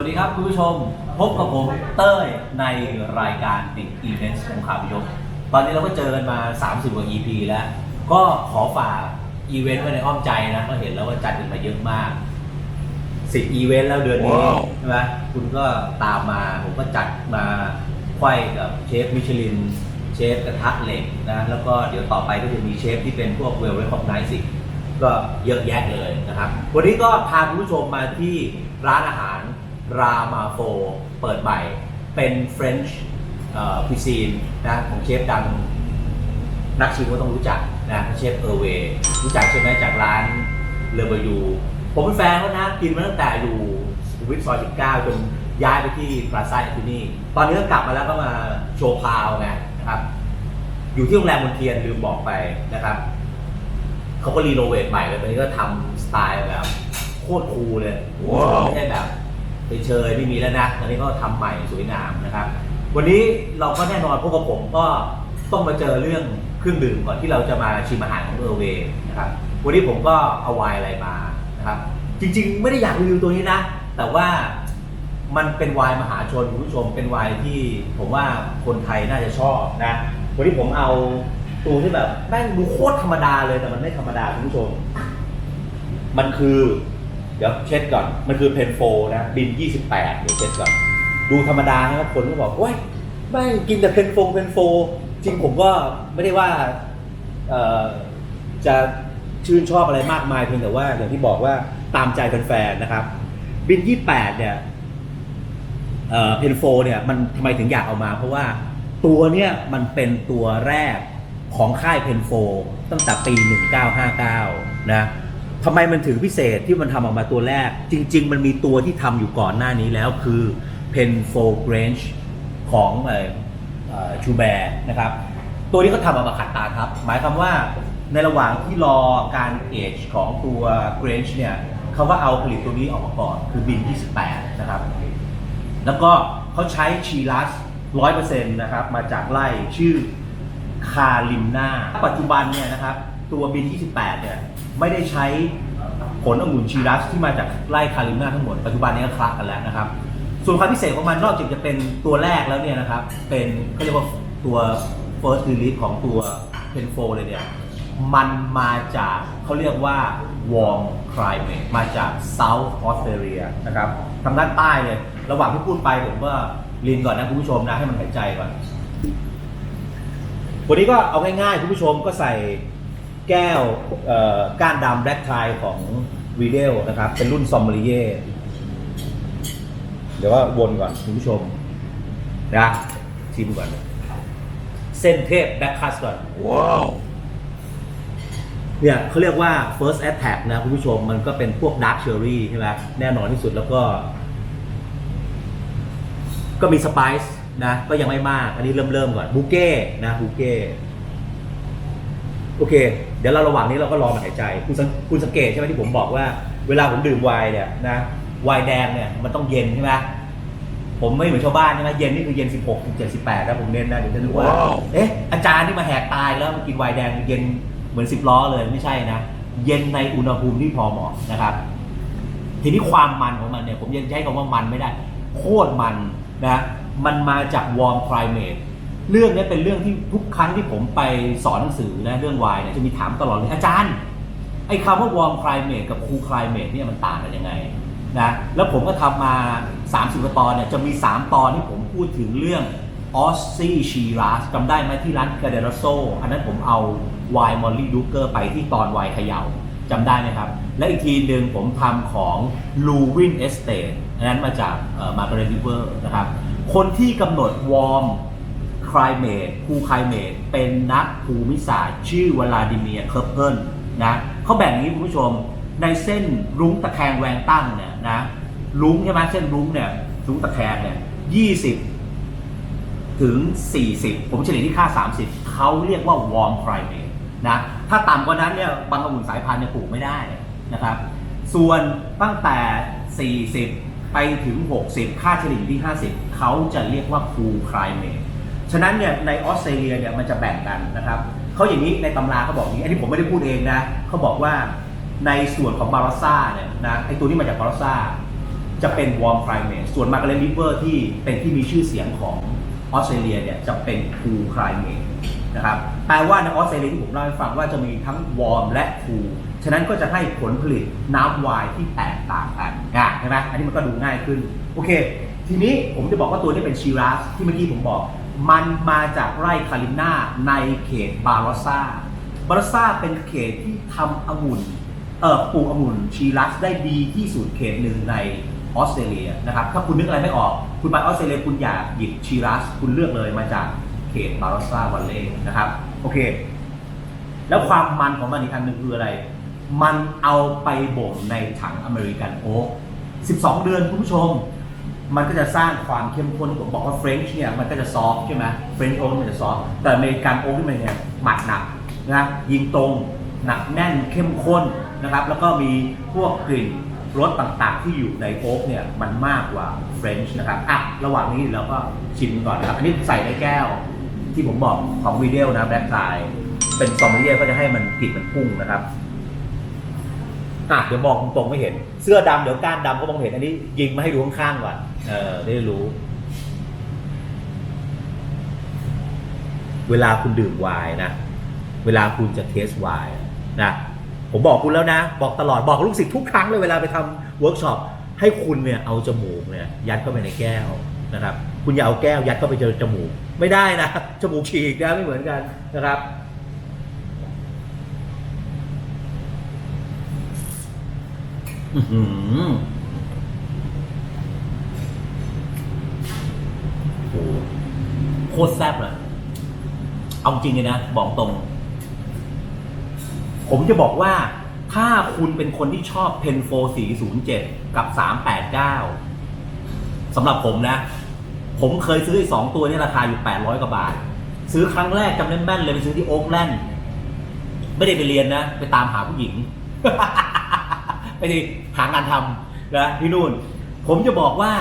คุณผู้ชมพบกับผมเต้ยในรายการติดอีเวนต์ของข่าวพิยกตอนนี้เราก็เจอกันมา 30 กว่า EP แล้ว ก็ขอฝากอีเวนต์ไว้ในอ้อมใจนะก็เห็นแล้วว่าจัดกันมาเยอะมากสิบอีเวนต์แล้วเดือนนี้ว้าวใช่ไหมคุณก็ตามมาผมก็จัดมาไขว้กับเชฟมิชลิน เชฟกระทะเหล็กนะแล้วก็เดี๋ยวต่อไปก็จะมีเชฟที่เป็นพวกเวลเรคคอกไนซิก็เยอะแยะเลยนะครับ วันนี้ก็พาคุณผู้ชมมาที่ร้านอาหาร รามาโฟเปิดใหม่ เป็นเฟรนช์คุซีนนะของเชฟดังนักชิมก็ต้องรู้จักนะเชฟเออร์เวย์รู้จักใช่ไหมจากร้านเลเบอร์ยูผมเป็นแฟนเขานะ กินมาตั้งแต่อยู่สุขุมวิทซอย 19 จนย้ายไปที่ปราซ่าที่นี่ ตอนนี้ก็กลับมาแล้วก็มาโชว์พาวไงนะครับ อยู่ที่โรงแรมมนเทียนลืมบอกไปนะครับ เขาก็รีโนเวทใหม่เลยตอนนี้ก็ทำสไตล์แบบโคตรคูลเลยว้าวไม่ใช่แบบ เฉยๆไม่มีแล้วนะตอนนี้ก็ทำใหม่สวยงามนะครับ วันนี้เราก็แน่นอนพวกกับผมก็ต้องมาเจอเรื่องเครื่องดื่มก่อนที่เราจะมาชิมอาหารของเออร์เวย์นะครับวันนี้ผมก็เอาไวน์อะไรมานะครับ จริงๆ ไม่ได้อยากรีวิวตัวนี้นะ แต่ว่ามันเป็นไวน์มหาชนคุณผู้ชมเป็นไวน์ที่ผมว่าคนไทยน่าจะชอบนะวันนี้ผมเอาตัวที่แบบแม่งดูโคตรธรรมดาเลยแต่มันไม่ธรรมดาคุณผู้ชม มันคือ เดี๋ยวเช็ดก่อน มันคือเพนโฟนะบิน 28เดี๋ยวเช็ดก่อน ดูธรรมดาครับคนก็บอกโอ้ยไม่กินแต่เพนโฟเพนโฟ จริงผมก็ไม่ได้ว่าจะชื่นชอบอะไรมากมายเพียงแต่ว่าอย่างที่บอกว่าตามใจแฟนๆนะครับ บิน 28 เนี่ยเอ่อเพนโฟเนี่ยมันทำไมถึงอยากเอามา เพราะว่าตัวเนี่ยมันเป็นตัวแรกของค่ายเพนโฟตั้งแต่ปี 1959 นะ ทำไมมันถึงพิเศษที่มันทำออกมาตัวแรก จริง ๆ มันมีตัวที่ทำอยู่ก่อนหน้านี้แล้วคือเพนโฟเกรนช์ของชูแบร์นะครับ ตัวนี้ก็ทำออกมาขัดตาครับ หมายความว่าในระหว่างที่รอการเอจของตัวเกรนช์เนี่ยเขาก็เอาผลิตตัวนี้ออกมาก่อน คือบิน 28 นะครับ แล้วก็เขาใช้ชีลัสร้อยเปอร์เซ็นต์นะครับ มาจากไร่ชื่อคาลิมนาปัจจุบันเนี่ยนะครับ ตัวบิน 28 เนี่ย ไม่ได้ใช้ผลองุ่นชีลัสที่มาจากไร่คาลิมนาทั้งหมด ปัจจุบันนี้ก็คลักกันแล้วนะครับ ส่วนความพิเศษของมันนอกจากจะเป็นตัวแรกแล้วเนี่ยนะครับ เป็นเขาเรียกว่าตัว first release ของตัว p e n f o เลยเนี่ย มันมาจากเขาเรียกว่า warm climate มาจาก South Australia นะครับทางด้านใต้เลย ระหว่างที่พูดไปผมก็ลินก่อนนะคุณผู้ชมนะให้มันหายใจก่อน วันนี้ก็เอาง่ายๆคุณผู้ชมก็ใส่ แก้วเอ่อก้านดำแบล็กไทของวีเดลนะครับ เป็นรุ่นซอมเมลีเย่เดี๋ยวว่าวนก่อนคุณผู้ชมนะชิมก่อน เส้นเทพแบ็คคัสก่อน ว้าว เนี่ยเขาเรียกว่า first attack นะคุณผู้ชมมันก็เป็นพวก dark cherry ใช่ไหมแน่นอนที่สุดแล้วก็ ก็มีสไปซ์นะ ก็ยังไม่มาก อันนี้เริ่มเริ่มก่อนบูเก้นะบูเก้โอเค เดี๋ยวเราระหว่างนี้เราก็รอมันหายใจ คุณสังคุณสังเกตใช่ไหมที่ผมบอกว่า เวลาผมดื่มไวน์เนี่ยนะไวน์แดงเนี่ยมันต้องเย็นใช่ไหมผมไม่เหมือนชาวบ้านใช่ไหมเย็นนี่คือเย็น 16 17 18นะผมเน้นนะเดี๋ยวจะรู้ว่า เอ๊ะอาจารย์ที่มาแหกตายแล้วมากินไวน์แดงเย็นเหมือนสิบล้อเลยไม่ใช่นะ เย็นในอุณหภูมิที่พอเหมาะนะครับ ทีนี้ความมันของมันเนี่ยผมยังใช้คำว่ามันไม่ได้ โคตรมันนะมันมาจาก warm climate เรื่องนี้เป็นเรื่องที่ทุกครั้งที่ผมไปสอนหนังสือนะเรื่องวน์เนี่ยจะมีถามตลอดเลยอาจารย์ไอ้คำว่า warm climate กับ cool climate เนี่ยมันต่างกันยังไงนะแล้วผมก็ทำมา 30กว่าตอนเนี่ยจะมี 3 ตอนที่ผมพูดถึงเรื่องออสซี่ชีราสจำได้ไหมที่ร้านกาเดรโซอันนั้นผมเอาวน์มอลลี่ดูเกอร์ไปที่ตอนวน์เขย่าจำได้ไหมครับ และอีกทีหนึ่งผมทำของลูวินเอสเต e อันนั้นมาจากมาร์กาเรติเวอร์นะครับคนที่กำหนดวอร์ม คลายเมดภูคลายเมดเป็นนักภูมิศาสตร์ชื่อวลาดิเมียร์เคอร์เพิลนะเขาแบ่งนี้คุณผู้ชมในเส้นรุ้งตะแคงแวงตั้งเนี่ยนะรุ้งใช่ไหมเส้นรุ้งเนี่ยรุ้งตะแคงเนี่ยยี่สิบถึง 40 ผมเฉลี่ยที่ค่า 30 เขาเรียกว่าวอร์มคลายเมดนะถ้าต่ำกว่านั้นเนี่ยบางองุ่นสายพันธุ์เนี่ยปลูกไม่ได้นะครับ ส่วนตั้งแต่ 40 ไปถึง 60 ค่าเฉลี่ยที่ 50 เขาจะเรียกว่าคูลคลายเมด ฉะนั้นเนี่ยในออสเตรเลียเนี่ยมันจะแบ่งกันนะครับเขาอย่างนี้ในตำราเขาบอกอย่างนี้ อันนี้ผมไม่ได้พูดเองนะเขาบอกว่าในส่วนของบาราซ่าเนี่ยนะไอตัวนี้มาจากบาราซ่าจะเป็น warm climate ส่วน Margaret River ที่เป็นที่มีชื่อเสียงของออสเตรเลียเนี่ยจะเป็น cool climate นะครับแปลว่าในออสเตรเลียที่ผมเล่าให้ฟังว่าจะมีทั้ง warm และ cool ฉะนั้นก็จะให้ผลผลิตน้ำวน์ที่แตกต่างกันอะใช่ไหมอันนี้มันก็ดูง่ายขึ้น โอเค ทีนี้ผมจะบอกว่าตัวนี้เป็นชีรัสที่เมื่อกี้ผมบอก มันมาจากไร่คาริน่าในเขตบาโรซ่าบาโรซ่าเป็นเขตที่ทำองุ่นเอ่อปลูกองุ่นชีรัสได้ดีที่สุดเขตหนึ่งในออสเตรเลียนะครับถ้าคุณนึกอะไรไม่ออก คุณไปออสเตรเลียคุณอยากหยิบชีรัสคุณเลือกเลยมาจากเขตบาโรซ่าวันเล่นะครับโอเค แล้วความมันของมันอีกอันหนึ่งคืออะไร มันเอาไปบ่มในถังอเมริกันโอ๊ก12 เดือนคุณผู้ชม มันก็จะสร้างความเข้มข้นผมบอกว่าเฟรนช์เนี่ยมันก็จะซอฟใช่ไหมเฟรนช์โอ๊กมันจะซอฟแต่อเมริกันโอ๊กที่มันเนี่ยหมัดหนักนะยิงตรงหนักแน่นเข้มข้นนะครับ แล้วก็มีพวกกลิ่นรสต่างๆ ที่อยู่ในโอ๊กเนี่ยมันมากกว่าเฟรนช์นะครับอะระหว่างนี้เราก็ชิมก่อนนะครับอันนี้ใส่ในแก้วที่ผมบอกของวีเดียนะแบล็กไซเป็นซอมเลียก็จะให้มันกลิ่นมันพุ่งนะครับอะเดี๋ยวมองตรงๆไม่เห็น เสื้อดำเดี๋ยวก้านดำก็มองเห็นอันนี้ ยิงมาให้ดูข้างๆก่อน เออได้รู้ เวลาคุณดื่มไวน์นะ เวลาคุณจะเทสไวน์นะ ผมบอกคุณแล้วนะ บอกตลอดบอกลูกศิษย์ทุกครั้งเลยเวลาไปทำเวิร์กช็อปให้คุณเนี่ยเอาจมูกเนี่ย ยัดเข้าไปในแก้วนะครับ คุณอย่าเอาแก้วยัดเข้าไปเจอจมูก ไม่ได้นะจมูกฉีกนะไม่เหมือนกันนะครับอือ โหโคตรแซ่บเลยเอาจริงเลยนะ บอกตรง ผมจะบอกว่าถ้าคุณเป็นคนที่ชอบเพนโฟ407 กับ 389สำหรับผมนะ ผมเคยซื้อสองตัวนี้ราคาอยู่ 800 กว่าบาท ซื้อครั้งแรกจำได้แม่นเลยไปซื้อที่โอ๊กแลนด์ไม่ได้ไปเรียนนะ ไปตามหาผู้หญิง ไปหางานทำนะที่นู่น ผมจะบอกว่า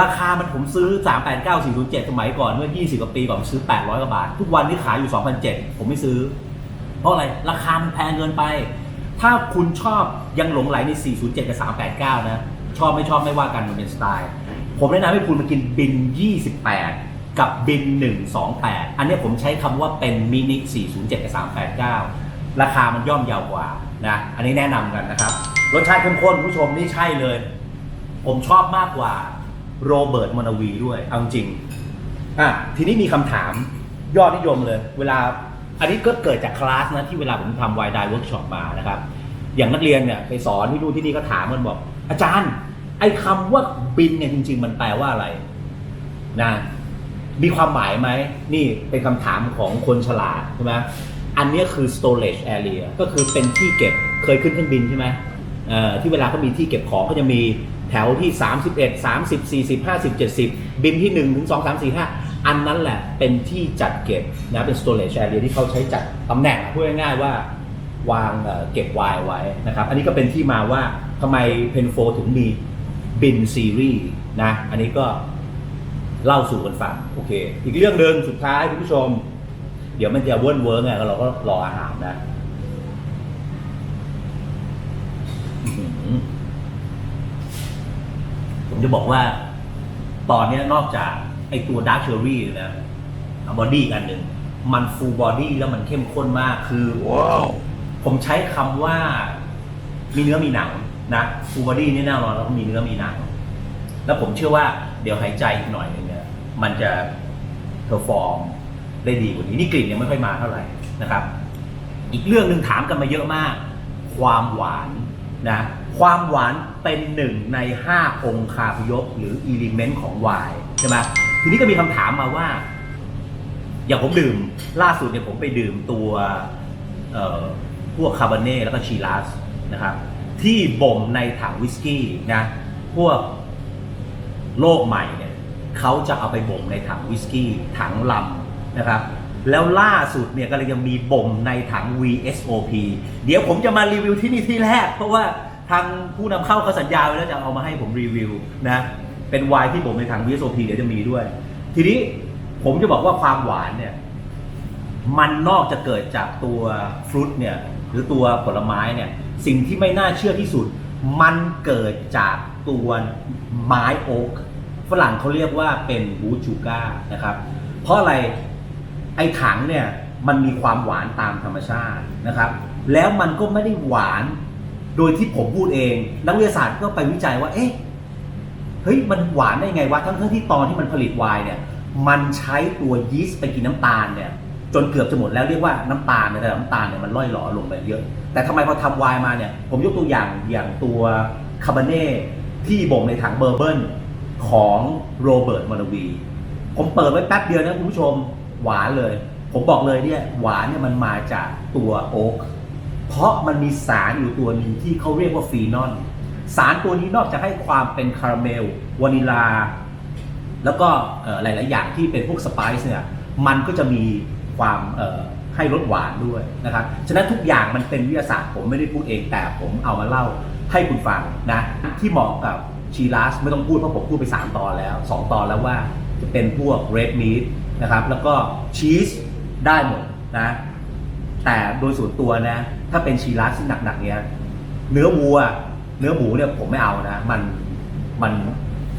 ราคามันผมซื้อ 389 407 สมัยก่อนเมื่อ 20 กว่าปีก่อนผมซื้อ 800 กว่าบาท ทุกวันนี้ขายอยู่ 2,007 ผมไม่ซื้อ เพราะอะไร ราคามันแพงเกินไป ถ้าคุณชอบยังหลงไหลใน 407 กับ 389 นะ ชอบไม่ชอบไม่ว่ากันมันเป็นสไตล์ ผมแนะนำให้คุณมากินบิน 28 กับบิน 128 อันนี้ผมใช้คำว่าเป็นมินิ 407 กับ 389 ราคามันย่อมเยาวกว่านะ อันนี้แนะนำกันนะครับ รสชาติเข้มข้นผู้ชมนี่ใช่เลย ผมชอบมากกว่า โรเบิร์ตมอนาวีด้วยเอาจริงอะทีนี้มีคำถามยอดนิยมเลย เวลาอันนี้ก็เกิดจากคลาสนะที่เวลาผมทำวายไดเวิร์กช็อปมานะครับ อย่างนักเรียนเนี่ยไปสอนที่นู่นที่นี่ก็ถามมันบอก อาจารย์ ไอ้คำว่าบินเนี่ยจริง ๆ มันแปลว่าอะไรนะมีความหมายไหม นี่เป็นคำถามของคนฉลาดใช่ไหมอันนี้คือ storage area ก็คือเป็นที่เก็บเคยขึ้นเครื่องบินใช่ไหมเอ่อที่เวลาเขามีที่เก็บของก็จะมี แถวที่ 31 30 40 50 70 บินที่ 1 ถึง 2 3 4 5 อันนั้นแหละเป็นที่จัดเก็บนะเป็น storage area ที่เขาใช้จัดตำแหน่งพูดง่ายๆว่าวางเก็บไวน์ไว้นะครับ อันนี้ก็เป็นที่มาว่าทำไมเพนโฟถึงมีบินซีรีส์นะ อันนี้ก็เล่าสู่กันฟังโอเค อีกเรื่องหนึ่งสุดท้ายคุณผู้ชม เดี๋ยวมันจะเวิร์นเวิร์กไงเราก็รออาหารนะอื้อหือ ผมจะบอกว่า ตอนเนี้ยนอกจากไอตัวดาร์ c เชอรี่นะบอดี้อันหนึ่ง มันฟูลบอดี้แล้วมันเข้มข้นมากคือผมใช้คำว่า มีเนื้อมีหนังนะฟูลบอดี้นี่แน่นอนแล้วก็มีเนื้อมีหนัง แล้วผมเชื่อว่าเดี๋ยวหายใจอีกหน่อยนึงเนี่ยมันจะเพอร์ฟอร์มได้ดีกว่านี้นี่กลิ่นยังไม่ค่อยมาเท่าไหร่นะครับ อีกเรื่องหนึ่งถามกันมาเยอะมาก ความหวานนะ ความหวานเป็นหนึ่งใน 5 องค์คาพยพหรืออิเลเมนต์ของไวน์ใช่ไหมทีนี้ก็มีคำถามมาว่า อย่างผมดื่ม ล่าสุดเนี่ยผมไปดื่มตัวเอ่อพวกคาร์บอเน่แล้วก็ชีลัสนะครับ ที่บ่มในถังวิสกี้นะพวกโลกใหม่เนี่ยเขาจะเอาไปบ่มในถังวิสกี้ถังลำนะครับ แล้วล่าสุดเนี่ยก็เลยยังมีบ่มในถัง VSOP เดี๋ยวผมจะมารีวิวที่นี่ที่แรก เพราะว่า ทางผู้นำเข้าเขาสัญญาไว้แล้วจะเอามาให้ผมรีวิวนะเป็นไวน์ที่บ่มในถัง VSOP เดี๋ยวจะมีด้วย ทีนี้ผมจะบอกว่าความหวานเนี่ย มันนอกจะเกิดจากตัวฟรุตเนี่ย หรือตัวผลไม้เนี่ย สิ่งที่ไม่น่าเชื่อที่สุด มันเกิดจากตัวไม้โอ๊กฝรั่งเขาเรียกว่าเป็นบูชูก้านะครับ เพราะอะไรไอ้ถังเนี่ยมันมีความหวานตามธรรมชาตินะครับ แล้วมันก็ไม่ได้หวาน โดยที่ผมพูดเอง นักวิทยาศาสตร์ก็ไปวิจัยว่า เอ๊ะ เฮ้ย มันหวานได้ไงวะ ทั้งที่ตอนที่มันผลิตไวน์เนี่ย มันใช้ตัวยีสต์ไปกินน้ำตาลเนี่ย จนเกือบจะหมดแล้วเรียกว่าน้ำตาลเนี่ยแต่น้ำตาลเนี่ยมันล่อยหลอลงไปเยอะ แต่ทำไมพอทำไวน์มาเนี่ย ผมยกตัวอย่างอย่างตัวคาร์บเน่ที่บ่มในถังเบอร์เบิลของโรเบิร์ตมอนวี ผมเปิดไว้แป๊บเดียวนะคุณผู้ชม หวานเลย ผมบอกเลยเนี่ย หวานเนี่ยมันมาจากตัวโอ๊ก เพราะมันมีสารอยู่ตัวหนึ่งที่เขาเรียกว่าฟีนอลสารตัวนี้นอกจากให้ความเป็นคาราเมลวานิลา แล้วก็หลาย ๆ อย่างที่เป็นพวกสไปซ์เนี่ยมันก็จะมีความให้รสหวานด้วยนะครับ ฉะนั้นทุกอย่างมันเป็นวิทยาศาสตร์ผมไม่ได้พูดเองแต่ผมเอามาเล่าให้คุณฟังนะ ที่เหมาะกับชีลัสไม่ต้องพูดเพราะผมพูดไป 3 ตอนแล้ว 2 ตอนแล้วว่าจะเป็นพวกเรดมีทนะครับ แล้วก็ชีสได้หมดนะ แต่โดยส่วนตัวนะ ถ้าเป็นชีลัสที่หนักๆเนี้ย เนื้อวัว เนื้อหมูเนี่ยผมไม่เอานะ มันมัน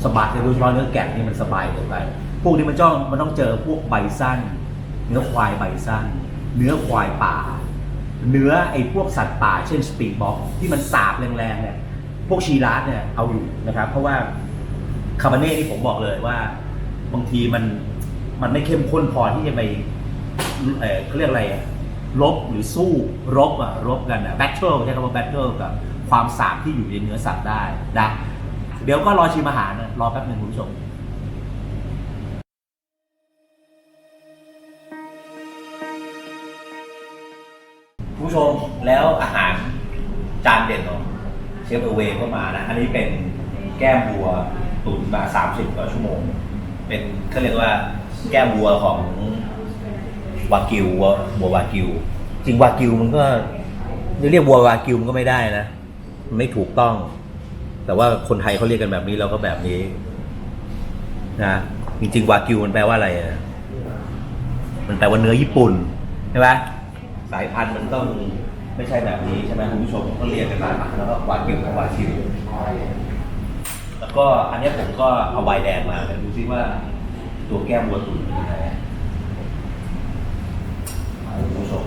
สบายโดยเฉพาะเนื้อแกะนี่มันสบายเกินไปพวกนี้มันจ้องมันต้องเจอพวกใบสั้น เนื้อควายใบสั้น เนื้อควายป่า เนื้อไอ้พวกสัตว์ป่า เช่นสปีดบ็อกที่มันสาบแรงๆเนี่ยพวกชีราสเนี่ยเอาอยู่นะครับ เพราะว่าคาร์บาเน่นี่ผมบอกเลยว่า บางทีมันมันไม่เข้มข้นพอที่จะไปเออเขาเรียกอะไร อะลบหรือสู้รบอะรบกันอะแบทเทิลใช้คำว่าแบทเทิลกับความสาบที่อยู่ในเนื้อสัตว์ได้นะเดี๋ยวก็รอชิมอาหารนะรอแป๊บหนึ่งคุณผู้ชมคุณผู้ชมแล้วอาหารจานเด่นของเชฟเอเวก็มานะ อันนี้เป็นแก้มวัวตุ๋นมา 30กว่าชั่วโมง เป็นเขาเรียกว่าแก้มวัวของ วากิววัววัววากิว จริงวากิวมันก็จะเรียกวัววากิวมันก็ไม่ได้นะมันไม่ถูกต้อง แต่ว่าคนไทยเขาเรียกกันแบบนี้เราก็แบบนี้นะจริงๆวากิวมันแปลว่าอะไรอะมันแปลว่าเนื้อญี่ปุ่นใช่ไหมสายพันธุ์มันต้องไม่ใช่แบบนี้ใช่ไหมคุณผู้ชมก็เรียกกันมาแล้วก็วากิวกับวากิวแล้วก็อันนี้ผมก็เอาไวน์แดงมาดูซิว่าตัวแก้มวัวตุ๋นเป็นยังไงคุณผู้ชม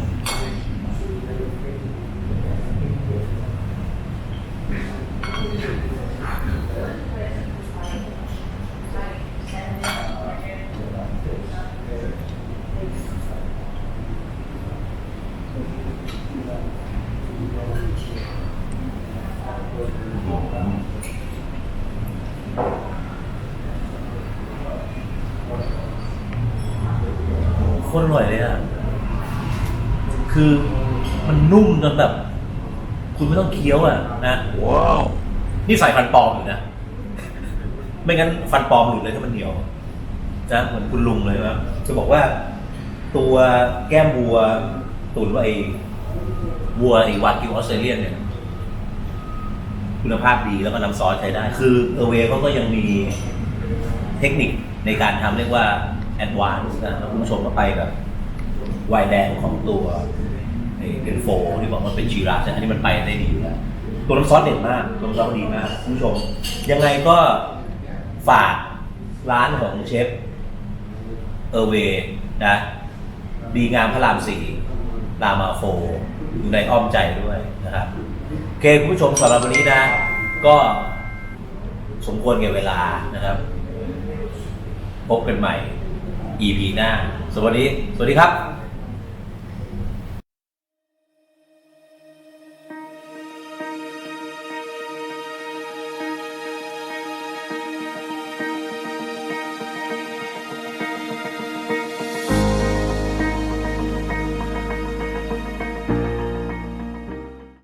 โคตรอร่อยเลยอะ คือมันนุ่มจนแบบ คุณไม่ต้องเคี้ยวอะนะว้าวนี่ใส่ฟันปลอมอยู่นะ ไม่งั้นฟันปลอมหลุดเลยถ้ามันเหนียวนะเหมือนคุณลุงเลยนะจะบอกว่า ตัวแก้มวัวตุ๋นว่าไอ้วัวไอ้วากิวออสเตรเลียนเนี่ยคุณภาพดีแล้วก็น้ำซอสใช้ได้ คือเอเวเขาก็ยังมีเทคนิคในการทำเรียกว่า advance นะแล้วคุณผู้ชมก็ไปแบบไวน์แดงของตัวเป็นโฟที่บอกว่าเป็นชีราสอันนี้มันไปได้ดีอยู่แล้วตัวน้ำซอสเด็ดมากตัวน้ำซอสดีมากคุณผู้ชม ยังไงก็ฝากร้านของเชฟเอเวนะดีงามพระรามสี่รามาโฟอยู่ในอ้อมใจด้วยนะครับโอเคคุณผู้ชมสำหรับวันนี้นะ ก็สมควรแก่เวลานะครับ พบกันใหม่ EP หน้าสวัสดี สวัสดีครับ